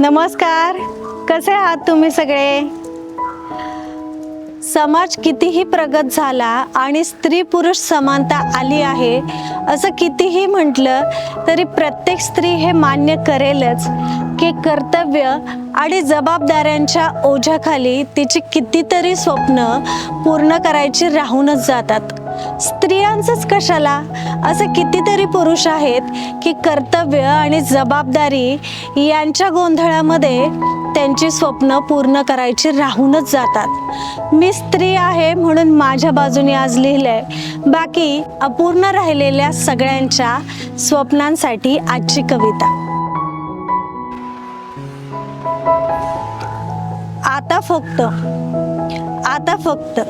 नमस्कार. कसे आहात तुम्ही सगळे? समाज कितीही प्रगत झाला आणि स्त्री पुरुष समानता आली आहे असं कितीही म्हटलं तरी प्रत्येक स्त्री हे मान्य करेलच की कर्तव्य आणि जबाबदाऱ्यांच्या ओझ्याखाली तिची कितीतरी स्वप्न पूर्ण करायची राहूनच जातात. स्त्रियांचंच कशाला? असे कितीतरी पुरुष आहेत की कर्तव्य आणि जबाबदारी यांच्या गोंधळामध्ये त्यांची स्वप्न पूर्ण करायची राहूनच जातात. मी स्त्री आहे म्हणून माझ्या बाजूने आज लिहिलंय. बाकी अपूर्ण राहिलेल्या सगळ्यांच्या स्वप्नांसाठी आजची कविता. आता फक्त आता फक्त.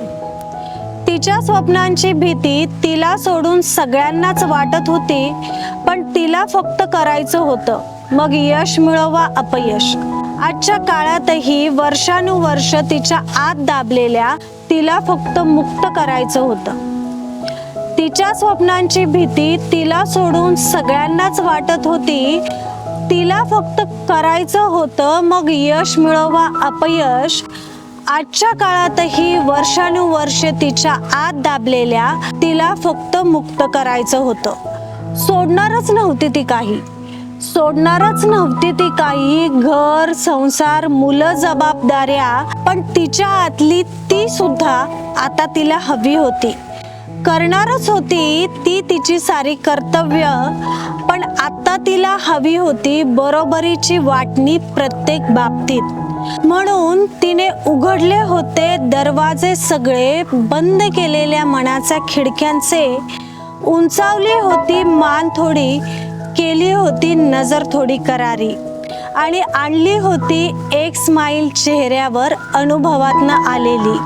तिच्या स्वप्नांची भीती तिला सोडून सगळ्यांनाच वाटत होती पण तिला फक्त करायचं होतं. मग यश मिळवा अपयश. आजच्या काळातही वर्षानुवर्ष तिच्या आत दाबलेल्या तिला फक्त मुक्त करायचं होतं. तिच्या स्वप्नांची भीती तिला सोडून सगळ्यांनाच वाटत होती तिला फक्त करायचं होतं मग यश मिळवा अपयश आजच्या काळातही वर्षानुवर्ष तिच्या आत दाबलेल्या तिला फक्त मुक्त करायचं होतं. सोडणारच नव्हती ती काही. सोडणारच नव्हती ती काही घर संसार मुलं जबाबदाऱ्या पण तिच्या आतली ती सुद्धा आता तिला हवी होती. करणारच होती ती तिची सारी कर्तव्य पण आता तिला हवी होती बरोबरीची वाटणी प्रत्येक बाबतीत. म्हणून तिने उघडले होते दरवाजे सगळे बंद केलेल्या मनाच्या खिडक्यांचे. उंचावली होती मान थोडी केली होती नजर थोडी करारी. आणि आणली होती एक स्माईल चेहऱ्यावर अनुभवातनं आलेली.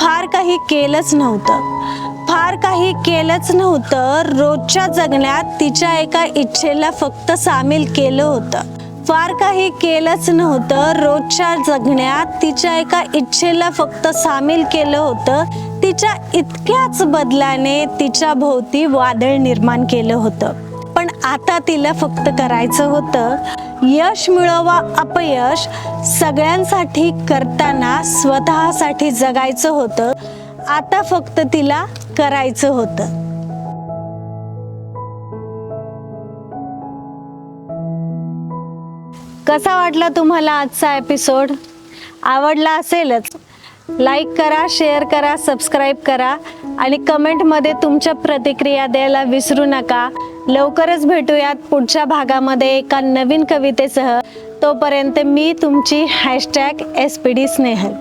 फार काही केलंच नव्हतं. फार काही केलंच नव्हतं. रोजच्या जगण्यात तिच्या एका इच्छेला फक्त सामील केलं होतं. फार काही केलंच नव्हतं. रोजच्या जगण्यात तिच्या एका इच्छेला फक्त सामील केलं होतं. तिच्या इतक्याच बदलाने तिच्या भोवती वादळ निर्माण केलं होतं. पण आता तिला फक्त करायचं होतं. यश मिळवा अपयश. सगळ्यांसाठी करताना स्वतःसाठी जगायचं होतं. आता फक्त तिला करायचं होतं. कसा वाटला तुम्हाला आजचा एपिसोड आवडला असेलच. लाईक करा शेअर करा सबस्क्राईब करा आणि कमेंटमध्ये तुमच्या प्रतिक्रिया द्यायला विसरू नका. लवकरच भेटूयात पुढच्या भागामध्ये एका नवीन कवितेसह. तोपर्यंत मी तुमची hashtag S P D Snehal